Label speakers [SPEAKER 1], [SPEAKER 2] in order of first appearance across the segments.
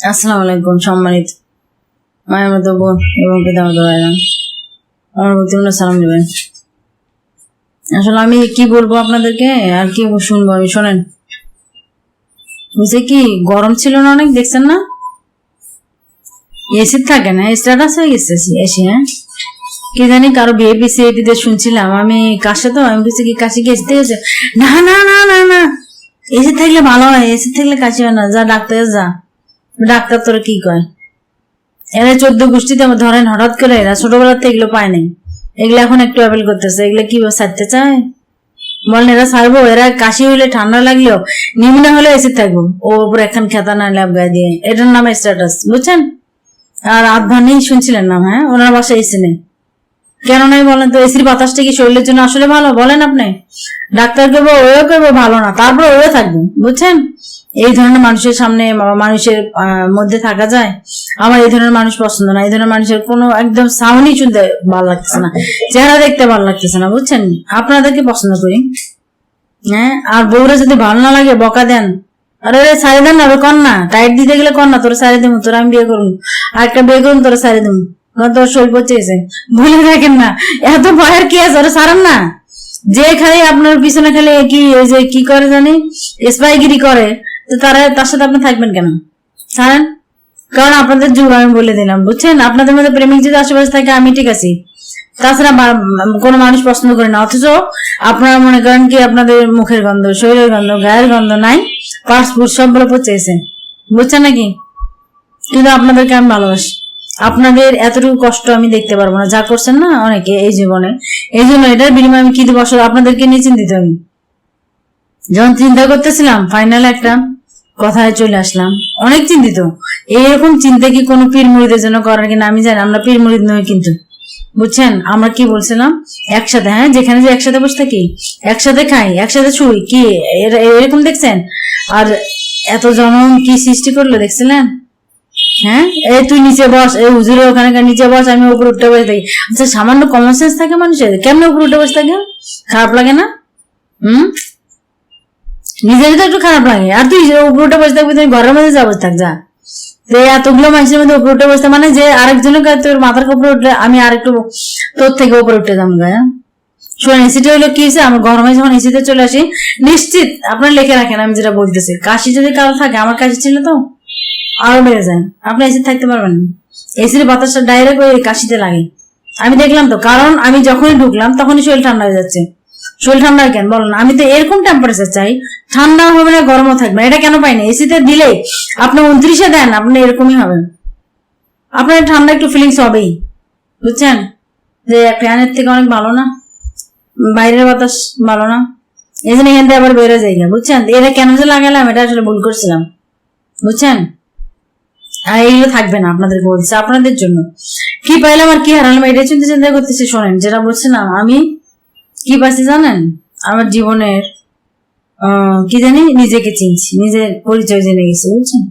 [SPEAKER 1] আসসালামু আলাইকুম, সম্মানিত মায়ের মতো বোন এবং পিতা মতো আমার প্রতি সালাম দেবেন আসলে আমি কি বলব আপনাদেরকে? আর কি শুনব আমি, শোনেন। বুঝছে কি? গরম ছিল না অনেক, দেখছেন না? এসি থাকে না স্ট্যাটাস হয়ে গেছে এসি হ্যাঁ? কি জানি কারও বিয়ে পিছিয়ে এটিতে শুনছিলাম। আমি কাশে তো, আমি বুঝছি কি কাশি গেছে গেছে না না না না না। এসি থাকলে ভালো হয় এসি থাকলে কাশি হয় না। যা ডাক্তার যা। ডাক্তার তোরা কি কয়? এরা চোদ্দ গোষ্ঠীতে আমার ধরেন হঠাৎ করে এরা ছোটবেলাতে এগুলো পায় নাই। এগুলো এখন একটু অ্যাপেল করতেছে। এগুলো কি সারতে চায়? বলেন এরা সারবো, এরা কাশি হইলে ঠান্ডা লাগলেও নিম্না হলে এসে থাকব। ও উপর এখন খেতা না ল্যাব গায়ে দিয়ে। এটার নাম স্ট্যাটাস বুঝছেন? আর আধভানি শুনছিলেন নাম হ্যাঁ? ওনার বাসায় এসে নেই। কেন নাই বলেন তো? এসির বাতাসটা কি শরীরের জন্য আসলে ভালো? বলেন আপনি। ডাক্তার কেবো ওও কেবো ভালো না, তারপর ওও থাকবে, বুঝছেন? এই ধরনের মানুষের সামনে মানুষের মধ্যে থাকা যায়? আমার এই ধরনের মানুষ পছন্দ না। এই ধরনের মানুষের কোনো একদম সাউন্ডই শুনতে ভালো লাগতেছে না। চেহারা দেখতে ভালো লাগতেছে না, বুঝছেন? আপনাদেরকে পছন্দ করি। হ্যাঁ? আর বউরা যদি ভালো না লাগে, বকা দেন। আরে রে সারি দেন না কর না টাইট দিতে গেলে কর না তোর সারি দেবো তোর আমি বিয়ে করুন আর একটা বিয়ে করুন তোর সারি দেবো তোর শৈল পচেছে ভুলে থাকেন না। এত ভয়ের কি আছে? ওরা সারান না। যে খালি আপনার পিছনে খালি কি যে কি করে জানি? স্পাইগিরি করে। তো তারা তার সাথে আপনি থাকবেন কেন? ছাড়েন কারণ আপনাদের যুগ আমি বলে দিলাম, বুঝছেন? আপনাদের মধ্যে প্রেমিক যদি আশেপাশে থাকে, আমি ঠিক আছি। তাছাড়া কোনো মানুষ পছন্দ করে না। অথচ আপনারা মনে করেন কি আপনাদের মুখের গন্ধ, শরীরের গন্ধ, গায়ের গন্ধ নাই, পাসপোর্ট সবগুলো পচেছে বুঝছেন নাকি? কিন্তু আপনাদেরকে আমি ভালোবাসি। আপনাদের এতটুকু কষ্ট আমি দেখতে পারব না। যা করছেন না অনেকে এই জীবনে। এই জন্য এটার বিনিময়ে আমি কি দিব? আপনাদেরকে নিয়ে চিন্তিত আমি। যখন চিন্তা করতেছিলাম ফাইনাল একটা কথায় চলে আসলাম। অনেক চিন্তিত। এইরকম চিন্তা কি কোনো পীর মুড়িদের জন্য করার কিনা আমি জানি আমরা পীর মুড়িদ নই কিন্তু। বুঝছেন? আমরা কি বলছিলাম? একসাথে হ্যাঁ? যেখানে যে একসাথে বসে থাকি, একসাথে খাই, একসাথে শুই, কি? এরকম দেখছেন? আর এত জনম কি সৃষ্টি করল, দেখছিলেন? হ্যাঁ? এই তুই নিচে বস এই হুজুরের ওখানে নিচে বস, আমি উপরে উঠে বসে থাকি। আচ্ছা সামান্য কমন সেন্স থাকে মানুষের? কেমন উপরে উঠে বসে থাকে? খারাপ লাগে না? হুম? নিজেরই তো একটু খারাপ লাগে। আর তুই যে উপরে উঠে বসে থাকবি তুই ঘরের মধ্যে যা বসে থাক, যা। এই এতগুলো মানুষের মধ্যে উপরে উঠে বসতে মানে যে আরেকজনের কাছে তোর মাথার উপরে উঠলে আমি আরেকটু তোর থেকে উপরে উঠে যাব গা এসিটা হলো কি হয়েছে? আমার গরমে যখন এসিতে চলে আসি। নিশ্চিত আপনার লিখে রাখেন, আমি যেটা বলতেছি। কাশি যদি কারও থাকে, আমার কাশি ছিল তো, আরও বেড়ে যায়। আপনি এসি থাকতে পারবেন না। এসির বাতাসটা ডাইরেক্ট ওই কাশিতে লাগে। আমি দেখলাম তো, কারণ আমি যখনই ঢুকলাম, তখনই শরীর ঠান্ডা হয়ে যাচ্ছে। শরীর ঠান্ডা কেন? বলুন আমি তো এরকম টেম্পারেচার চাই, ঠান্ডা হবে না, গরমও থাকবে না। এটা কেন পাই না? এসিতে দিলে আপনি উনত্রিশে দেন, আপনি এরকমই হবেন। আপনার ঠান্ডা একটু ফিলিংস হবেই, বুঝছেন? যে ফ্যানের থেকে অনেক ভালো না, বাইরের বাতাস ভালো না, এই জন্য এখান থেকে আবার বেরো যাই না বুঝছেন? এটা কেন যে লাগালাম, এটা আসলে ভুল করছিলাম, বুঝছেন? আর এইগুলো থাকবে না আপনাদেরকে বলছি আপনাদের জন্য। কি পাইলাম আর কি হারালাম এটা চিন্তা চিন্তা করতেছি, শোনেন, যেটা বলছিলাম, আমি কি পাইছি জানেন? আমার জীবনের কি জানি, নিজেকে চিনছি, নিজের পরিচয় জেনে গেছি, বুঝছেন?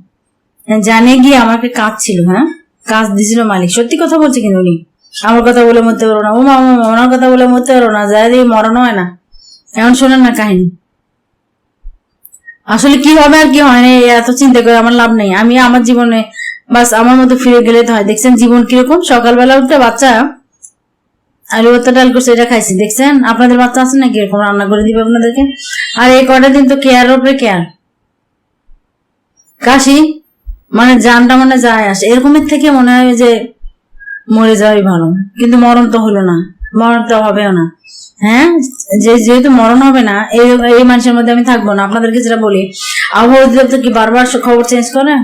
[SPEAKER 1] জানে গিয়ে আমাকে কাজ ছিল হ্যাঁ? কাজ দিছিল মালিক। সত্যি কথা বলছে কিন্তু উনি। আমার কথা বলে মরতে পারো না। ও মা ওনার কথা বলে মরতে পারো না। যাই দিয়ে মরণ হয় না। এখন শোনেন না কাহিনী। আসলে কি হবে আর কি হয় না এত চিন্তা করে আমার লাভ নেই। আমি আমার জীবনে, বাস আমার মতো ফিরে গেলে তো হয়। দেখছেন জীবন কীরকম? সকালবেলা উঠতে বাচ্চা আলু ভর্তা ডাল করছে এটা খাইছি, দেখছেন? আপনাদের বাচ্চা আছে নাকি? এরকম রান্না করে দিবে আপনাদেরকে। আর এই কটা দিন তো কেয়ার উপরে কেয়ার কাশি? মানে জানটা মানে যায় আসে। এরকমের থেকে মনে হয় যে মরে যাওয়াই ভালো। কিন্তু মরণ তো হলো না। মরণ তো হবেও না। হ্যাঁ? যে যেহেতু মরণ হবে না, এই এই মানুষের মধ্যে আমি থাকব না। আপনাদেরকে যেটা বলি, আবহাওয়া অধিদপ্তর কি বারবার খবর চেঞ্জ করে?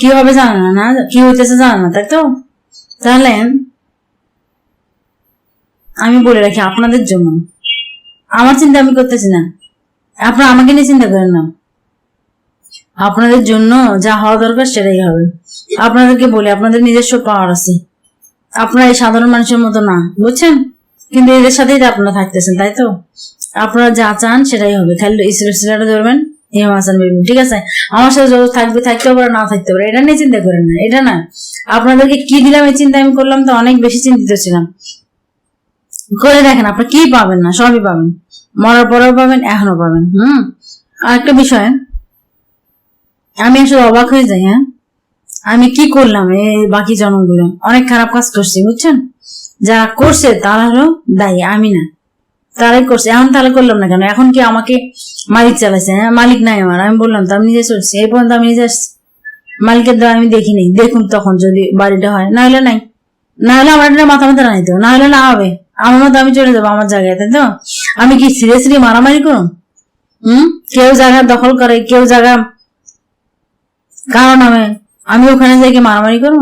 [SPEAKER 1] কি হবে জানে না না? কি হইতেছে জানে না, তাই তো? তাহলে আমি বলে রাখি আপনাদের জন্য। আমার চিন্তা আমি করতেছি না। আপনারা আমাকে নিয়ে চিন্তা করেন না। আপনাদের জন্য যা হওয়া দরকার সেটাই হবে। আপনাদেরকে বলি, আপনাদের নিজস্ব পাওয়ার আছে। আপনারা এই সাধারণ মানুষের মতো না, বুঝছেন? কিন্তু এদের সাথেই তো আপনারা থাকতেছেন, তাই তো? আপনারা যা চান সেটাই হবে। খালি ইসলাটা ধরবেন ইমাম হাসান বেগম ঠিক আছে? আমার সাথে যত থাকবে, থাকতে পারে, না থাকতে পারে, এটা নিয়ে চিন্তা করেন না, এটা না। আপনাদেরকে কি দিলাম এই চিন্তা আমি করলাম তো অনেক বেশি চিন্তিত ছিলাম। করে দেখেন আপনি কি পাবেন না? সবই পাবেন। মরার পরেও পাবেন, এখনও পাবেন। হুম? আর একটা বিষয়, আমি আসলে অবাক হয়ে যাই হ্যাঁ? আমি কি করলাম এই বাকি জনগুলো অনেক খারাপ কাজ করছি, বুঝছেন? যারা করছে তারা হলো দায়ী, আমি না। তারাই করছে, এখন তাহলে করলাম না কেন? এখন কি আমাকে মালিক চালাইছে হ্যাঁ? মালিক নাই আমার, আমি বললাম তো, আমি নিজে চলছি, এই পর্যন্ত আমি নিজে আসছি। মালিকের দ্বারা আমি দেখিনি দেখুন তখন যদি বাড়িটা হয় না হলে নাই। না হলে আমার মাথা মাথা নাই তো না হলে না হবে। আমার মতো আমি চলে যাব আমার জায়গায়, তাই তো? আমি কি সিরিয়াসলি মারামারি করুন হুম? কেউ জায়গা দখল করে, কেউ জায়গা কারণ আমি আমি ওখানে যাই মারামারি করব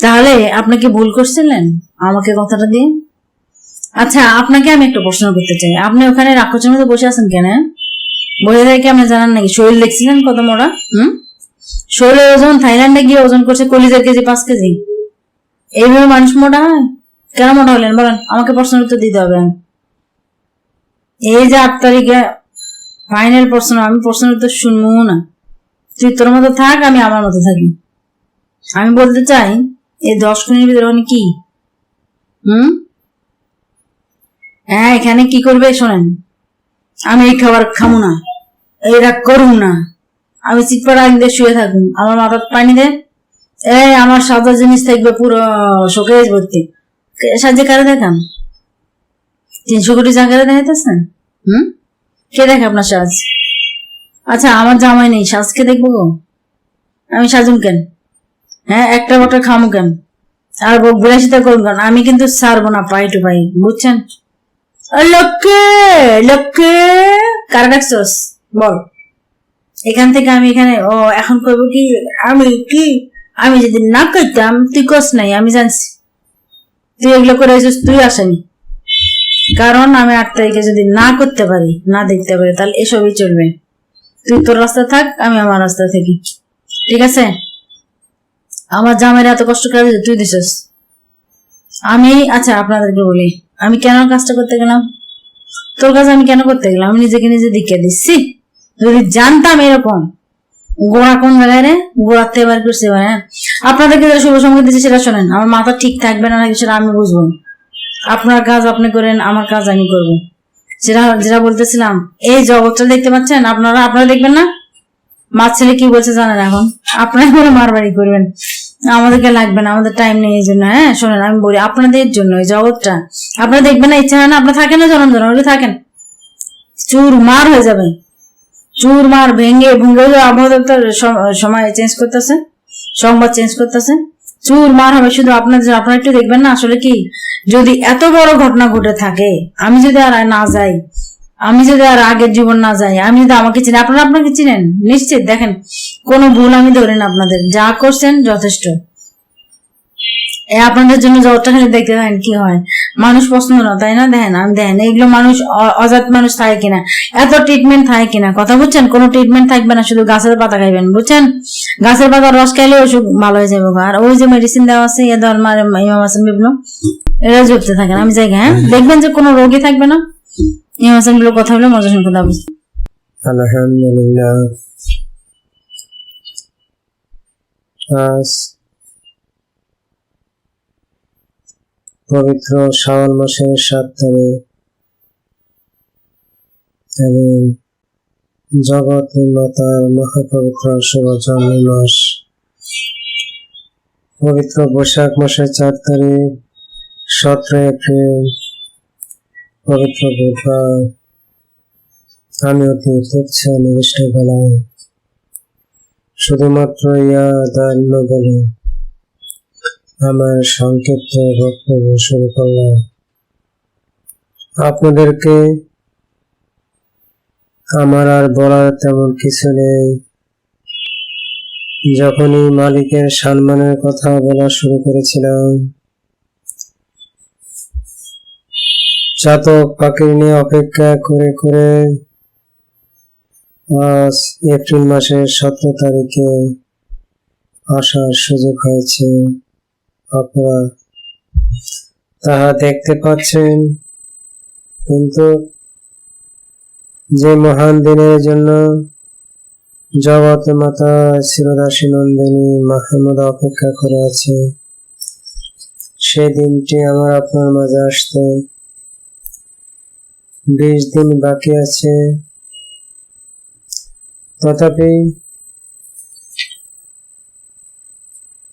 [SPEAKER 1] তাহলে আপনি কি ভুল করছিলেন? আমাকে কথাটা দিয়ে আচ্ছা আপনাকে আমি একটা প্রশ্ন করতে চাই। আপনি ওখানে রাক্ষসের মধ্যে বসে আছেন কেন? বসে থেকে আপনি জানান নাকি? শরীর দেখছিলেন কত মোড়া হুম? শরীরের ওজন থাইল্যান্ডে গিয়ে ওজন করছে কলিজের কেজি, পাঁচ কেজি। এইভাবে মানুষ মোটা হয়? কেন মোটা হলেন? বলেন, আমাকে প্রশ্ন উত্তর দিতে হবে। এই যে আট তারিখে ফাইনাল প্রশ্ন, আমি প্রশ্ন উত্তর শুনব না। তুই তোর মতো থাক, আমি আমার মতো থাকি। আমি বলতে চাই, এই দশ মিনিটের ভিতরে মানে কি? হুম? হ্যাঁ এখানে কি করবে শোনেন। আমি এই খাবার খাব না, এইটা করুম না। আমি চিটপাড়া আগে শুয়ে থাকুন আমার মাথার পানি দে। এই, আমার সাদা জিনিস থাকবে পুরো শোকেজ ভর্তি। সাহায্যে কারে দেখান তিনশো কোটি জায়গায় দেখাইতেছেন? হুম? কে দেখে আপনার সাজ? আচ্ছা আমার জামাই নেই, সাজকে দেখব গো। আমি সাজুম কেন? হ্যাঁ একটা বটা খামু কেন? আর বিলাসিতা করুন কেন? আমি কিন্তু ছাড়বো না পাই টু পাই বুঝছেন? ও লক্ষ্যে লক্ষ্যে কারা ডাকছস? বল। এখান থেকে আমি এখানে, ও, এখন করব কি? আমি কি? আমি যদি না করতাম তুই কস নাই, আমি জানছি। তুই এগুলো করে আসিস তুই আসেনি। কারণ আমি আট তারিখে যদি না করতে পারি, না দেখতে পারি, তাহলে এসবই চলবে। তুই তোর রাস্তা থাক, আমি আমার রাস্তা থাকি। ঠিক আছে? আমার জামাইরা এত কষ্ট করে তুই দিছিস। আমি আচ্ছা আপনাদেরকে বলি, আমি কেন কাজটা করতে গেলাম? তোর কাছে আমি কেন করতে গেলাম? আমি নিজেকে নিজে দিকে দিচ্ছি। যদি জানতাম এরকম গোড়া কোন জায়গায় রে? গোড়ার থেকে বার করছে এবার, হ্যাঁ? আপনাদেরকে যারা শুভ সংগীত দিচ্ছে সেটা শোনেন আমার মাথা ঠিক থাকবে না নাকি সেটা আমি বুঝব আপনার কাজ আপনি করেন আমার কাজ আমি করব। যেটা যেটা বলতেছিলাম এই জগৎটা দেখতে পাচ্ছেন? আপনারা আপনারা দেখবেন না? মাছ ছেলে কি বলছে জানেন এখন? আপনারা করে মারবাড়ি করবেন। আমাদেরকে লাগবে না আমাদের টাইম নেই এই জন্য হ্যাঁ? শোনেন আমি বলি আপনাদের জন্য এই জগৎটা। আপনারা দেখবেন না ইচ্ছা হয় না আপনারা থাকেন না জনম জনম থাকেন। চুর মার হয়ে যাবে চুর মার ভেঙে ভেঙে আবহাওয়া সম- সময় চেঞ্জ করতেছে, সংবাদ চেঞ্জ করতেছে। চুর মার হবে, শুধু আপনার আপনারা একটু দেখবেন না আসলে কি? যদি এত বড় ঘটনা ঘটে থাকে, আমি যদি আর না যাই, আমি যদি আর আগের জীবন না যাই, আমি যদি আমাকে চিনি আপনারা আপনাকে চিনেন? নিশ্চিত, দেখেন, কোনো ভুল আমি ধরি না আপনাদের। যা করছেন যথেষ্ট। আপনাদের জন্য জগৎটা দেখতে থাকেন কি হয়? মানুষ পছন্দ না তাই না? দেখেন আমি দেখেন এগুলো মানুষ অজাত মানুষ থাকে কিনা? এত ট্রিটমেন্ট থাকে কিনা? কথা বুঝছেন? কোনো ট্রিটমেন্ট থাকবে না শুধু গাছের পাতা খাইবেন বুঝছেন? গাছের পাতা রস খাইলে অসুখ ভালো হয়ে যাবে আর ওই যে মেডিসিন দেওয়া আছে ইয়ে দেওয়ার মারে ইমাম হাসান বিভিন্ন এরা জপতে থাকেন আমি যাই হ্যাঁ? দেখবেন যে কোনো রোগী থাকবে না? ইমাম হাসানগুলো কথা বলে মজা শুনে কথা
[SPEAKER 2] আলহামদুলিল্লাহ। পবিত্র শাওয়াল মাসের সাত তারিখ। এবং জগৎ মাতার মহাপবিত্র শুভ মাস। পবিত্র বৈশাখ মাসের চার তারিখ, সতেরো এপ্রিল, পবিত্র বুধবার। আমি অতি নিবিষ্ট বেলায়। শুধুমাত্র ইয়া দান্য বলে আমার সংক্ষিপ্ত বক্তব্য শুরু করলাম। আপনাদেরকে আমার আর বলার তেমন কিছু নেই। যখনই মালিকের সম্মানের কথা বলা শুরু করেছিলাম, চাতক পাখির নিয়ে অপেক্ষা করে করে আজ এপ্রিল মাসের সতেরো তারিখে আসার সুযোগ হয়েছে। আপনারা তাহা দেখতে পাচ্ছেন। কিন্তু যে মহান দিনের জন্য জগৎ মাতা শিরদাসী নন্দিনী মাহমুদ অপেক্ষা করে আছে, সে দিনটি আমার আপনার মাঝে আসতে। বিশ দিন বাকি আছে। তথাপি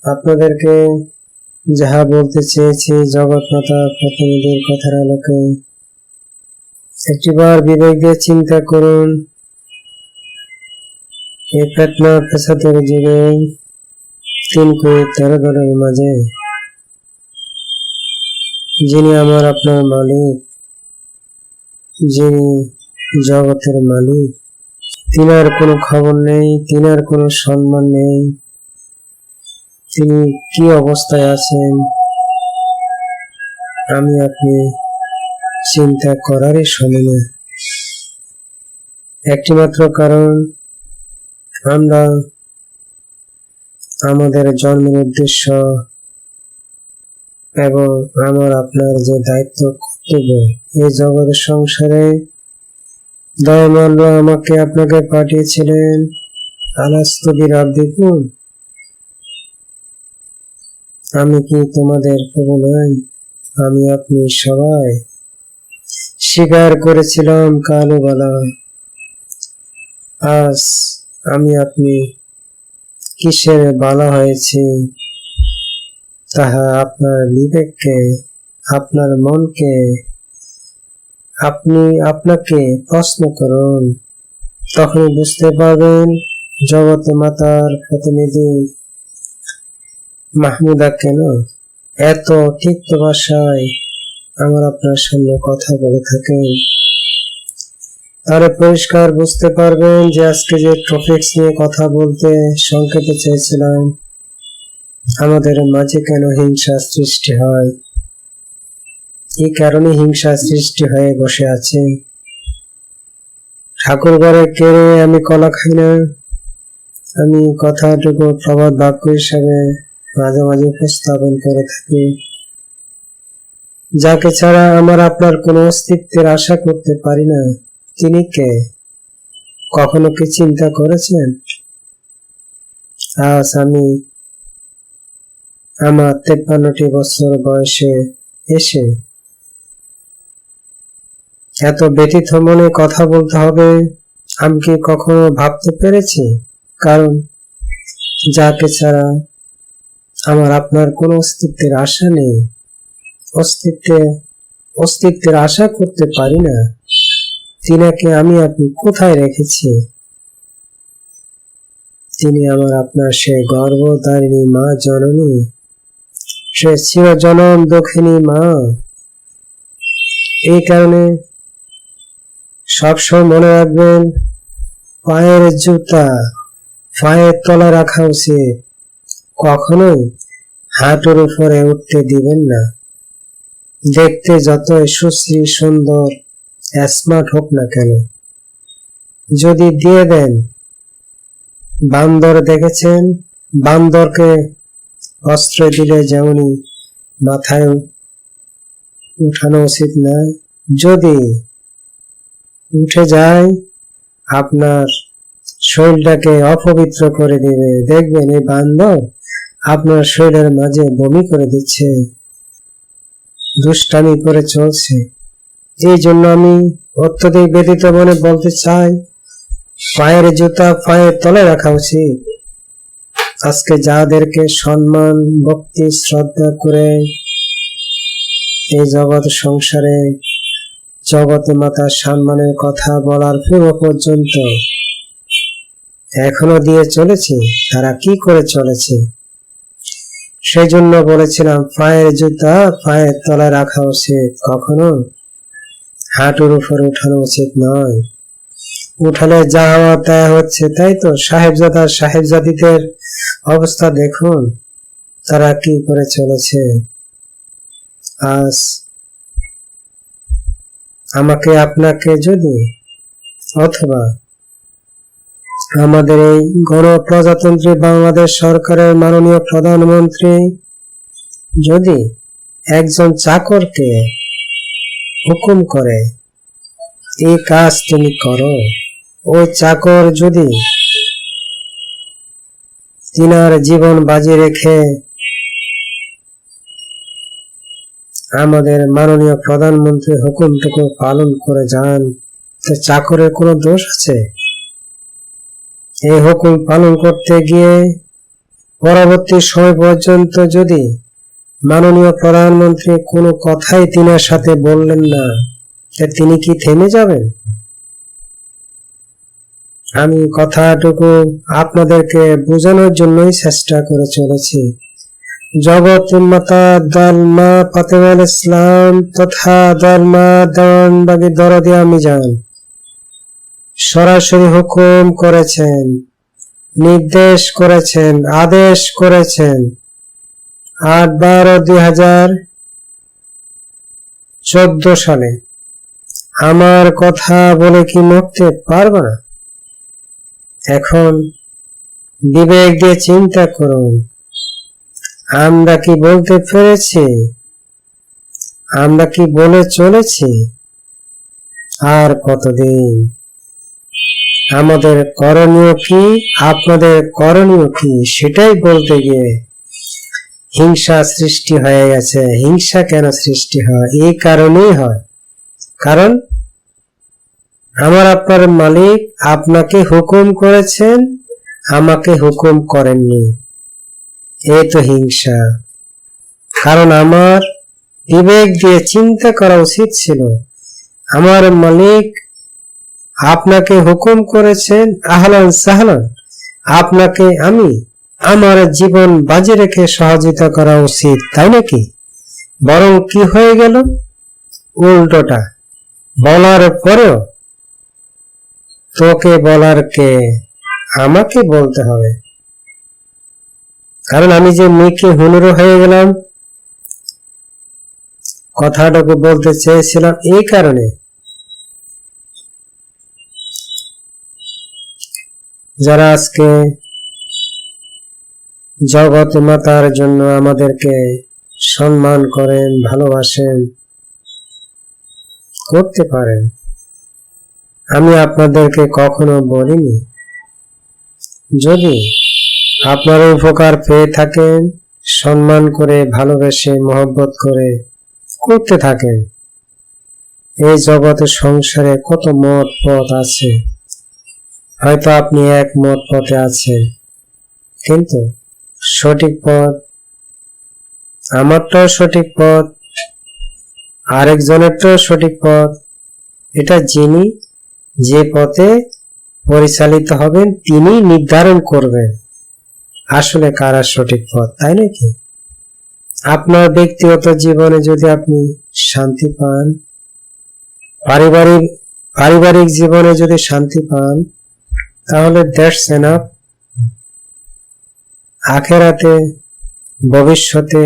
[SPEAKER 2] আপনাদেরকে যাহা বলতে চেয়েছি জগৎমাতা প্রতিনিধির কথার আলোকে। একটিবার বিবেক দিয়ে চিন্তা করুন। এই পেটনা পেশাদের জীবে, তিন কোটি তেরো দলের মাঝে। যিনি আমার আপনার মালিক, যিনি জগতের মালিক, তিনার কোনো খবর নেই, তিনার কোনো সম্মান নেই। তিনি কি অবস্থায় আছেন? আমি আপনি চিন্তা করারই সময় নেই। একটি মাত্র কারণ, আমরা আমাদের জন্মের উদ্দেশ্য এবং আমার আপনার যে দায়িত্ব কর্তব্য, এই জগতের সংসারে দয়ামল্ল আমাকে আপনাকে পাঠিয়েছিলেন। আলাস্তবির আব্দিকুম আমি কি তোমাদের প্রভু নই? আমি আপনি সবাই। স্বীকার করেছিলাম কালো কালুবালা। আজ আমি আপনি কিসের বালা হয়েছে? তাহা আপনার বিবেককে, আপনার মনকে, আপনি আপনাকে প্রশ্ন করুন। তখন বুঝতে পারবেন, জগৎ মাতার প্রতিনিধি মাহমুদা কেন? এত তিক্ত ভাষায় আমার আপনার সামনে কথা বলে থাকেন। তাহলে পরিষ্কার বুঝতে পারবেন যে আজকে যে টপিক্স নিয়ে কথা বলতে সংক্ষেপে চেয়েছিলাম, আমাদের মাঝে কেন হিংসা সৃষ্টি হয়? এই কারণে হিংসা সৃষ্টি হয়ে বসে আছে? ঠাকুর ঘরে কেড়ে আমি কলা খাই না? আমি কথাটুকু প্রবাদ বাক্য হিসাবে মাঝে মাঝে উপস্থাপন করে থাকি। যাকে ছাড়া আমার আপনার কোনো অস্তিত্বের আশা করতে পারি না। তিনি কে? কখনো কি চিন্তা করেছেন? আজ আমি আমার তেপ্পান্নটি বছর বয়সে এসে এত ব্যতীত মনে কথা বলতে হবে, আমি কি কখনো ভাবতে পেরেছি? কারণ যাকে ছাড়া আমার আপনার কোনো অস্তিত্বের আশা নেই। অস্তিত্বে, অস্তিত্বের আশা করতে পারি না। তিনাকে আমি আপনি কোথায় রেখেছি? তিনি আমার আপনার সে গর্ভধারিণী মা, জননী। সে চিরজনম দক্ষিণী মা। এই কারণে সবসময় মনে রাখবেন, পায়ের জুতা, পায়ের তলা রাখা উচিত। কখনোই হাঁটুর উপরে উঠতে দিবেন না। দেখতে যতই সুশ্রী, সুন্দর স্মার্ট হোক না কেন, যদি দিয়ে দেন, বান্দর দেখেছেন? বান্দরকে অস্ত্র দিলে যেমনই মাথায় উঠানো উচিত নয়, যদি উঠে যায়, আপনার শরীরটাকে অপবিত্র করে দিবে। দেখবেন এই বান্দর আপনার শরীরের মাঝে বমি করে দিচ্ছে, দুষ্টামি করে চলছে। এই জন্য আমি অত্যধিক ব্যতীত মনে বলতে চাই, পায়ের জুতা পায়ের তলে রাখা উচিত। আজকে যাদেরকে সম্মান, ভক্তি, শ্রদ্ধা করে এই জগৎ সংসারে জগতে মাতার সম্মানের কথা বলার পূর্ব পর্যন্ত এখনও দিয়ে চলেছে, তারা কি করে চলেছে? সেই জন্য বলেছিলাম, পায়ের জুতা পায়ের তলায় রাখা উচিত। কখনো হাঁটুর উপর উঠানো উচিত নয়। উঠালে যা হওয়া তা হচ্ছে, তাই তো? সাহেবজাদা, সাহেবজাদিদের অবস্থা দেখুন, তারা কি করে চলেছে। আজ আমাকে আপনাকে যদি অথবা আমাদের এই গণপ্রজাতন্ত্রী বাংলাদেশ সরকারের মাননীয় প্রধানমন্ত্রী, যদি একজন চাকরকে হুকুম করে এই কাজ তুমি করো ওই চাকর যদি তিনার জীবন বাজি রেখে আমাদের মাননীয় প্রধানমন্ত্রী হুকুমটুকু পালন করে যান, তো চাকরের কোনো দোষ আছে? এই হুকুম পালন করতে গিয়ে পরবর্তী সময় পর্যন্ত যদি মাননীয় প্রধানমন্ত্রী কোনো কথাই তিনার সাথে বললেন না তিনি কি থেমে যাবেন? আমি কথাটুকু আপনাদেরকে বোঝানোর জন্যই চেষ্টা করে চলেছি। জগৎ মাতা দালমা ফাতেমাল ইসলাম তথা দালমা দেওয়ানবাগি দরদে আমি যান সরাসরি হুকুম করেছেন, নির্দেশ করেছেন, আদেশ করেছেন। আট বারো দুই হাজার চোদ্দ সালে। আমার কথা বলে কি মরতে পারবে না? এখন বিবেক দিয়ে চিন্তা করুন। আমরা কি বলতে পেরেছি? আমরা কি বলে চলেছি? আর কতদিন? আমাদের করণীয় কি? আপনাদের করণীয় কি? সেটাই বলতে গিয়ে হিংসা সৃষ্টি হয়ে গেছে। হিংসা কেন সৃষ্টি হয়? এই কারণেই হয়। কারণ আমার আপনার মালিক আপনাকে হুকুম করেছেন, আমাকে হুকুম করেননি। এই তো হিংসা। কারণ আমার বিবেক দিয়ে চিন্তা করা উচিত ছিল। আমার মালিক আপনাকে হুকুম করেছেন আহলান সাহলান। আপনাকে আমি আমার জীবন বাজি রেখে সহযোগিতা করা উচিত, তাই নাকি? বরং কি হয়ে গেল? উল্টোটা। বলার পরেও তোকে বলার কে? আমাকে বলতে হবে। কারণ আমি যে মেয়েকে হুনুরো হয়ে গেলাম, কথাটাকে বলতে চেয়েছিলাম এই কারণে। যারা আজকে জগৎ মাতার জন্য আমাদেরকে সম্মান করেন, ভালোবাসেন, করতে পারেন, আমি আপনাদেরকে কখনো বলিনি। যদি আপনারা উপকার পেয়ে থাকেন, সম্মান করে, ভালোবেসে, মহব্বত করে করতে থাকেন, এই জগতে সংসারে কত মত পথ আছে। হয়তো আপনি এক মত পথে আছেন। কিন্তু সঠিক পথ, আমারটাও সঠিক পথ, আরেকজনেরটাও সঠিক পথ, এটা যিনি যে পথে পরিচালিত হবেন, তিনি নির্ধারণ করবেন। আসলে কারা সঠিক পথ, তাই নাকি আপনার ব্যক্তিগত জীবনে যদি আপনি শান্তি পান, পারিবারিক পারিবারিক জীবনে যদি শান্তি পান তাহলে দ্যাটস এনাফ আখেরাতে, ভবিষ্যতে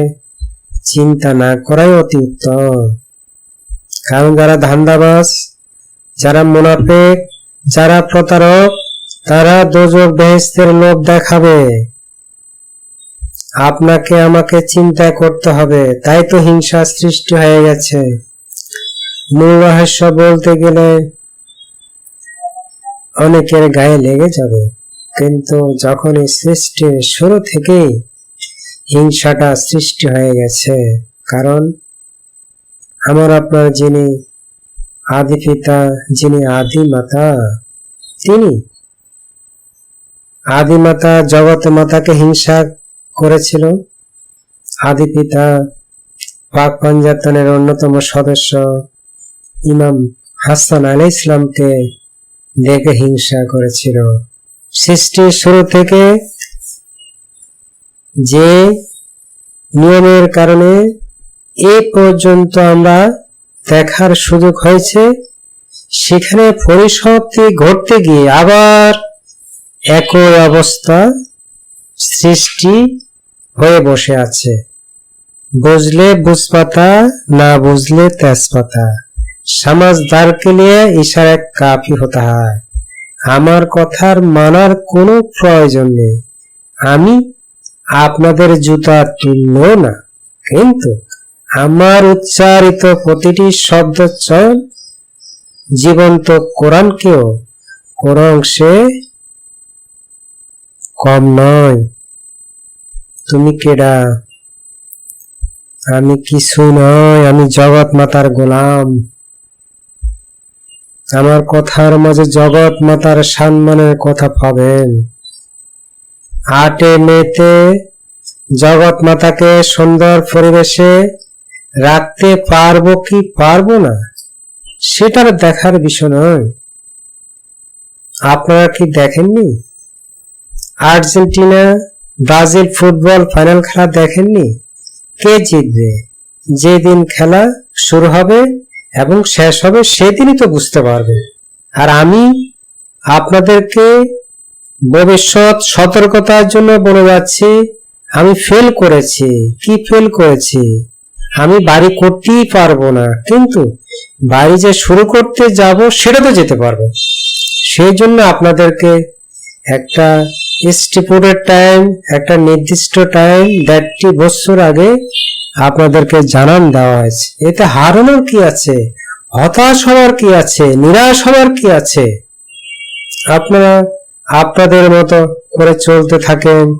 [SPEAKER 2] চিন্তা না করাই অতি উত্তম। কারণ যারা ধান্দাবাজ, যারা মুনাফেক যারা প্রতারক, তারা দোজক বেহেস্তের লোভ দেখাবে। আপনাকে আমাকে চিন্তা করতে হবে, তাই তো হিংসা সৃষ্টি হয়ে গেছে। মূল রহস্য বলতে গেলে অনেকের গায়ে লেগে যাবে। কিন্তু যখন এই সৃষ্টির শুরু থেকেই হিংসাটা সৃষ্টি হয়ে গেছে, কারণ আমার আপনার যিনি আদি পিতা, যিনি আদি মাতা, তিনি আদি মাতা, জগৎ মাতাকে হিংসা করেছিল। আদি পিতা, পাক পাঞ্জাতনের অন্যতম সদস্য ইমাম হাসান আলাই ইসলামকে দেখে হিংসা করেছিল। সৃষ্টির শুরু থেকে যে নিয়মের কারণে এ পর্যন্ত আমরা দেখার সুযোগ হয়েছে, সেখানে পরিসমাপ্তি ঘটতে গিয়ে আবার একই অবস্থা সৃষ্টি হয়ে বসে আছে। বুঝলে বুঝপাতা, না বুঝলে তেজপাতা। সমাজদার কে নিয়ে ইশারা কাফি হতে হয়। আমার কথার মানার কোনো প্রয়োজন নেই। আমি আপনাদের জুতা তুলল না। কিন্তু আমার উচ্চারিত প্রতিটি শব্দ চয়ন জীবন্ত কোরআনকেও কোনো অংশে কম নয়। তুমি কেডা? আমি কিছু নয়। আমি জগৎ মাতার গোলাম। আমার কথার মাঝে জগৎ মাতার সম্মানের কথা পাবেন। আটে মেতে জগৎ মাতাকে সুন্দর পরিবেশে রাখতে পারব কি পারব না, সেটার দেখার বিষয় নয়। আপনারা কি দেখেননি? আর্জেন্টিনা, ব্রাজিল ফুটবল ফাইনাল খেলা দেখেননি? কে জিতবে? যেদিন খেলা শুরু হবে এবং শেষ হবে সেদিনই তো বুঝতে পারবে। আর আমি আপনাদেরকে ভবিষ্যৎ সতর্কতার জন্য বলে যাচ্ছি, আমি ফেল করেছি। কি ফেল করেছি? আমি বাড়ি করতেই পারব না। কিন্তু বাড়ি যে শুরু করতে যাব, সেটা তো যেতে পারব। সেই জন্য আপনাদেরকে একটা স্টিপুটেড টাইম একটা নির্দিষ্ট টাইম দেড়টি বছর আগে আপনাদেরকে জানান দেওয়া হয়েছে। এতে হারানোর কি আছে? হতাশ হওয়ার কি আছে? নিরাশ হওয়ার কি আছে? আপনারা আপনাদের মতো করে চলতে থাকেন।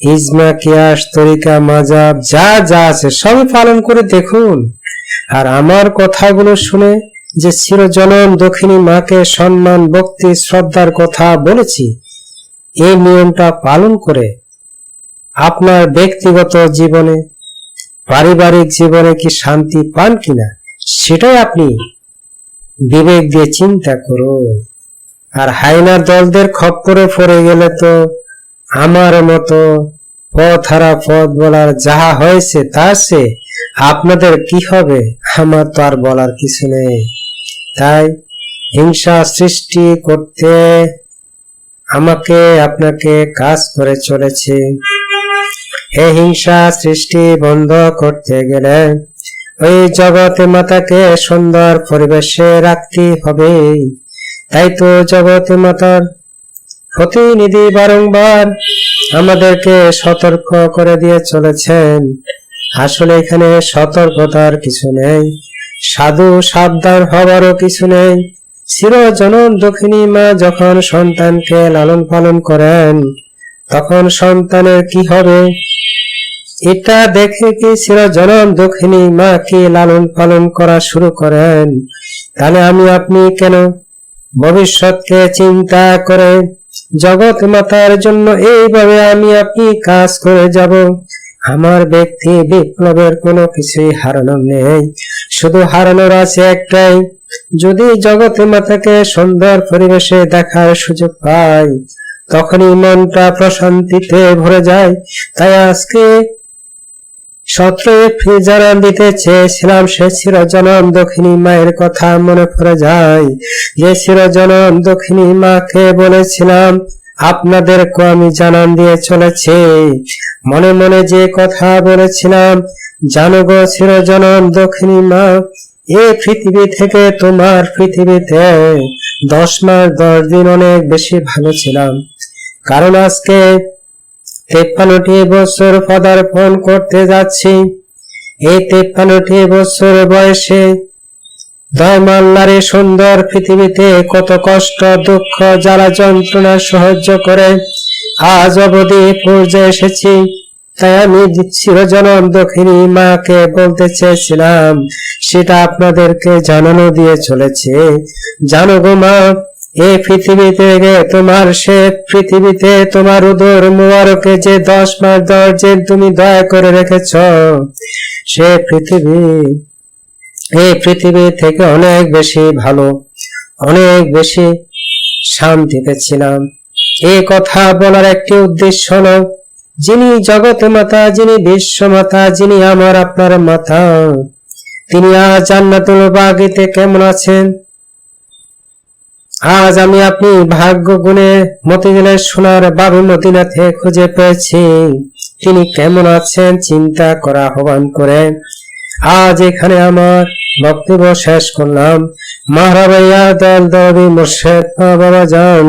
[SPEAKER 2] ইজমা, কিয়াস, তরিকা, মাজাব, যা যা আছে, সবই পালন করে দেখুন। আর আমার কথাগুলো শুনে যে চিরজনম দক্ষিণী মাকে সম্মান, ভক্তি, শ্রদ্ধার কথা বলেছি, এই নিয়মটা পালন করে আপনার ব্যক্তিগত জীবনে পারিবারিক জীবনে কি শান্তি পান কিনা, সেটাই আপনি বিবেক দিয়ে চিন্তা করুন। আর হাইনার দলদের খপ্পরে পড়ে গেলে তো আমার মতো পথ হারা পথ বলার যাহা হয়েছে তা সে, আপনাদের কি হবে? আমার তো আর বলার কিছু নেই। তাই হিংসা সৃষ্টি করতে আমাকে, আপনাকে কাজ করে চলেছে। এই হিংসা সৃষ্টি বন্ধ করতে গেলে ওই জগতে মাতাকে সুন্দর পরিবেশে রাখতে হবে। তাই তো জগতে মাতার প্রতিনিধি বারংবার আমাদেরকে সতর্ক করে দিয়ে চলেছেন। আসলে এখানে সতর্কতার কিছু নেই, সাধু সাবধান হবারও কিছু নেই। চিরজনম দক্ষিণী মা যখন সন্তানকে লালন পালন করেন তখন সন্তানের কি হবে? এটা দেখে কি চিরজনম দক্ষিণী মা কি লালন পালন করা শুরু করেন? তাহলে আমি আপনি কেন ভবিষ্যৎকে চিন্তা করে জগৎ মাতার জন্য এইভাবে আমি আপনি কাজ করে যাব? আমার ব্যক্তি বিপ্লবের কোনো কিছুই হারানো নেই। শুধু হারানোর আছে একটাই, যদি জগৎ মাতাকে সুন্দর পরিবেশে দেখার সুযোগ পাই তখনই মনটা প্রশান্তিতে ভরে যায়। তাই আজকে দিতে চেয়েছিলাম সে চিরজনম দক্ষিণী মায়ের কথা মনে পড়ে যায়। যে চিরজনম দক্ষিণী মাকে বলেছিলাম আমি জানান দিয়ে চলেছি। মনে মনে যে কথা বলেছিলাম, জানো গো চিরজনম দক্ষিণী মা এই পৃথিবী থেকে তোমার পৃথিবীতে দশ মাস দশ দিন অনেক বেশি ভালো ছিলাম। কারণ আজকে তেপ্পান্নটি বছর পদার্পণ করতে যাচ্ছি। এই তেপ্পান্নটি বছর বয়সে দয়মাল্লারে সুন্দর পৃথিবীতে কত কষ্ট, দুঃখ, জ্বালা, যন্ত্রণা সহ্য করে। আজ অবধি পর্যায়ে এসেছি, তাই আমি চিরজনম দক্ষিণী মাকে বলতে চেয়েছিলাম, সেটা আপনাদেরকে জানানো দিয়ে চলেছে। জানো গো মা এই পৃথিবীতে তোমার সে পৃথিবীতে তোমার উদর মুবারকে যে দশ মাস দশ দিন তুমি দয়া করে রেখেছ, সে পৃথিবী এই পৃথিবী থেকে অনেক বেশি ভালো, অনেক বেশি শান্তিতে ছিলাম এই কথা বলার একটি উদ্দেশ্য হলো, যিনি জগৎ মাতা, যিনি বিশ্ব মাতা, যিনি আমার আপনার মাতা, তিনি আজ জান্নাতুল বাগিতে কেমন আছেন? আজ আমি আপনি ভাগ্য গুণে মতিঝিলের সোনার বাবু মতিনাথে খুঁজে পেয়েছি। তিনি কেমন আছেন চিন্তা করা আহ্বান করে। আজ এখানে আমার বক্তব্য শেষ করলাম। মাহরাবাইয়া দল দবি মুর্শেদ বাবা যান